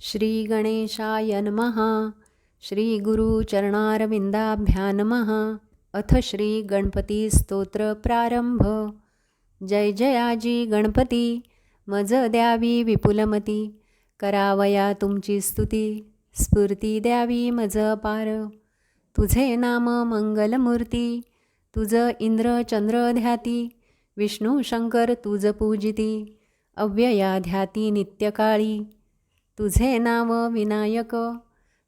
श्री गणेशाय नमः। श्री गुरुचरणारविन्दाभ्या नमः अथ श्री गणपती स्तोत्र प्रारंभ जय जयाजी गणपती। मज द्यावी विपुलमती। करावया तुमची स्तुती। स्फूर्ती द्यावी मज पार। तुझे नाम मंगलमूर्ती। तुझ इंद्र चंद्र ध्याती। विष्णू शंकर तुझ पूजिती। अव्यया ध्याती नित्यकाळी। तुझे नाव विनायक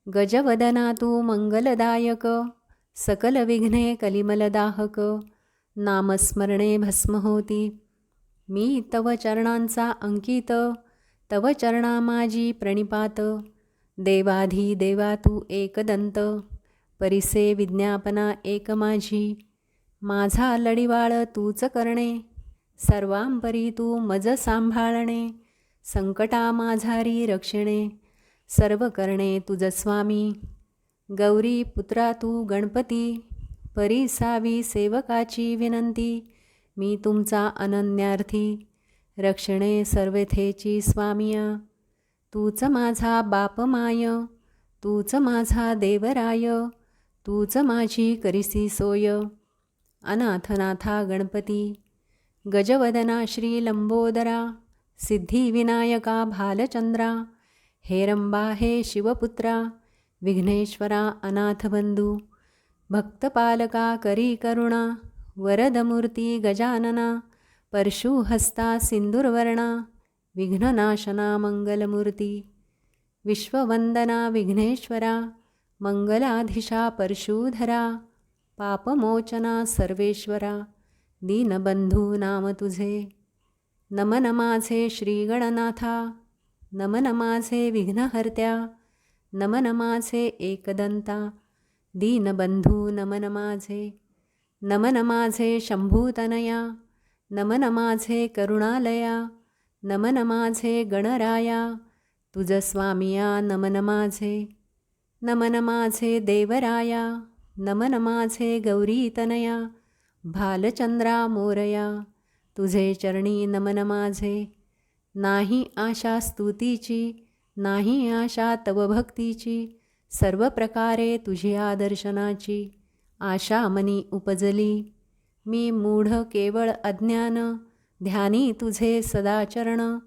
गजवदना तू मंगलदायक सकल विघ्ने कलिमलदाहक नामस्मरणे भस्म होती मी तव चरणांचा अंकित तव चरणा माझी प्रणिपात देवाधी देवा तू एकदंत परिसे विज्ञापना एक माझी माझा लढिवाळ तूच करणे सर्वांपरी तू मज सांभाळणे संकटा माझारी रक्षणे सर्व करणे तुझ स्वामी. गौरी पुत्रा तू गणपती परिसावी सेवकाची विनंती. मी तुमचा अनन्यार्थी रक्षणे सर्वथेची स्वामिया. तूच माझा बापमाय तूच माझा देवराय तूच माझी करिसी सोय. अनाथनाथा गणपती गजवदना श्री लंबोदरा. सिद्धिविनायका भालचंद्रा हेरंबा हे शिवपुत्रा विघ्नेश्वरा अनाथबंधू भक्तपालका करी करुणा वरदमूर्ती गजानना परशुहस्ता सिंदूरवर्णा विघ्ननाशना मंगलमूर्ती विश्ववंदना विघ्नेश्वरा मंगलाधिशा परशुधरा पापमोचना सर्वेश्वरा दीनबंधू नाम तुझे। नमन माझे श्रीगणनाथा। नमन माझे विघ्नहर्त्या। नमन माझे एकदंता। दीनबंधू नमन माझे नमन माझे शंभूतनया। नमन माझे करुणालया। नमन माझे गणराया। तुझ स्वामिया नमन माझे नमन माझे देवराया। नमन माझे गौरीतनया। भालचंद्रा मोरया तुझे चरणी नमन माझे. नाही आशा स्तुतीची नाही आशा तव भक्तीची सर्व प्रकारे तुझी आदर्शनाची आशा मनी उपजली. मी मूढ केवळ अज्ञान ध्यानी तुझे सदाचरण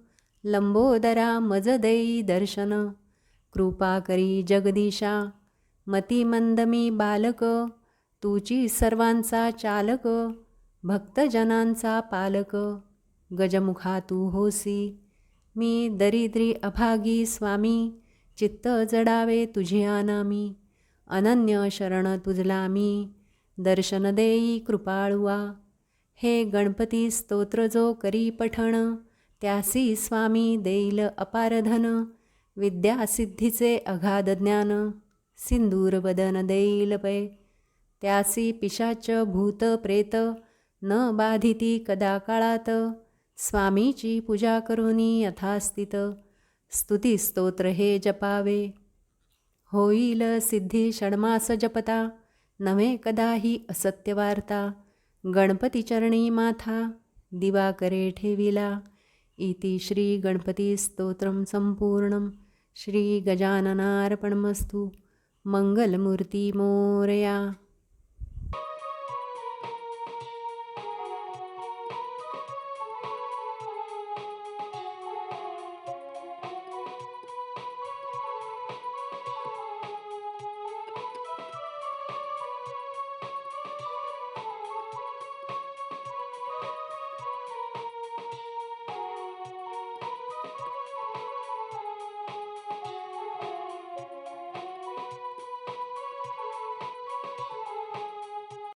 लंबोदरा मज देई दर्शन. कृपा करी जगदीशा मतिमंद मी बालक तुची सर्वांचा चालक. भक्तजनांचा पालक गजमुखा तू होसी. मी दरिद्री अभागी स्वामी चित्त जडावे तुझी आनामी. अनन्य शरण तुझला मी दर्शन देई कृपाळुआ. हे गणपती स्तोत्र जो करी पठण त्यासी स्वामी देईल अपारधन विद्यासिद्धीचे अगाध ज्ञान सिंदूर वदन देईल पै. त्यासी पिशाच भूत प्रेत न बाधिती कदा काळात? स्वामीची पूजा करुनी यथास्थित. स्तुती स्तोत्र हे जपावे. होईल सिद्धी षण्मास जपता. नव्हे कदाही असत्य वार्ता. गणपतीचरणी माथा. दिवा करे ठेविला. इति श्री गणपती स्तोत्रम संपूर्ण. श्री गजाननार्पणमस्तु. मंगलमूर्ती मोरया.